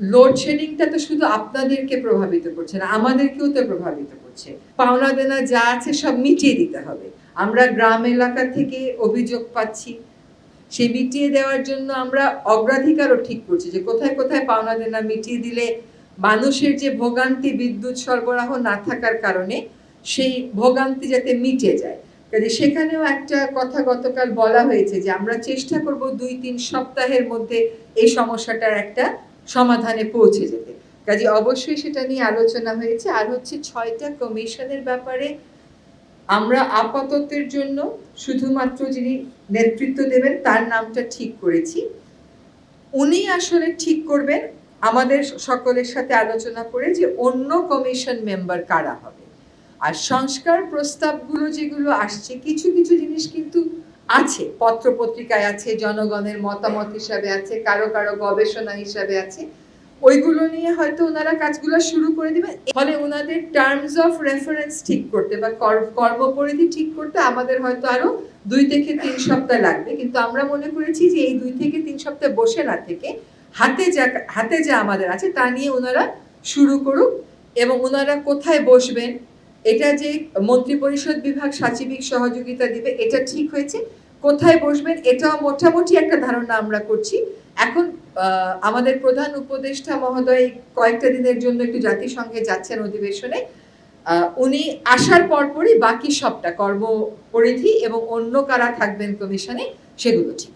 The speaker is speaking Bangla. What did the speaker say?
লোডশেডিংটা তো শুধু আপনাদেরকে প্রভাবিত করছে না, আমাদেরকেও তো প্রভাবিত করছে। পাওনা দেনা যা আছে সব মিটিয়ে দিতে হবে। আমরা গ্রাম এলাকা থেকে অভিযোগ পাচ্ছি সেই মিটিয়ে দেওয়ার জন্য আমরা অগ্রাধিকারও ঠিক করছি যে কোথায় কোথায় পাওনা দেনা মিটিয়ে দিলে মানুষের যে ভোগান্তি বিদ্যুৎ সরবরাহ না থাকার কারণে সেই ভোগান্তি যাতে মিটে যায়। কাজে সেখানেও একটা কথা গতকাল বলা হয়েছে যে আমরা চেষ্টা করব দুই তিন সপ্তাহের মধ্যে এই সমস্যাটার একটা সমাধানে পৌঁছে যেতে। কাজে অবশ্যই সেটা নিয়ে আলোচনা হয়েছে। আর হচ্ছে ছয়টা কমিশনের ব্যাপারে আমরা আপাততের জন্য শুধুমাত্র যিনি নেতৃত্ব দেবেন, তার নামটা ঠিক করেছি। উনি আসলে ঠিক করবেন, আমাদের সকলের সাথে আলোচনা করে যে অন্য কমিশন মেম্বার কারা হবে। আর সংস্কার প্রস্তাবগুলো যেগুলো আসছে, কিছু কিছু জিনিস কিন্তু আছে পত্র পত্রিকায় আছে, জনগণের মতামত হিসাবে আছে, কারও কারও গবেষণা হিসাবে আছে, ওইগুলো নিয়ে হয়তো ওনারা কাজগুলো শুরু করে দিবেন। ফলে ওনাদের টার্মস অফ রেফারেন্স ঠিক করতে বা কর্মপরিধি ঠিক করতে আমাদের হয়তো আরও দুই থেকে তিন সপ্তাহ লাগবে। কিন্তু আমরা মনে করেছি যে এই দুই থেকে তিন সপ্তাহ বসে না থেকে হাতে যা হাতে যা আমাদের আছে তা নিয়ে ওনারা শুরু করুক এবং ওনারা কোথায় বসবেন, এটা যে মন্ত্রী পরিষদ বিভাগ সাচিবিক সহযোগিতা দিবে, এটা ঠিক হয়েছে। কোথায় বসবেন এটা মোটামুটি একটা ধারণা আমরা করছি। এখন আমাদের প্রধান উপদেষ্টা মহোদয় কয়েকটা দিনের জন্য একটু জাতিসংঘে যাচ্ছেন অধিবেশনে। উনি আসার পরপরই বাকি সবটা কর্মপরিধি এবং অন্য কারা থাকবেন কমিশনে, সেগুলো ঠিক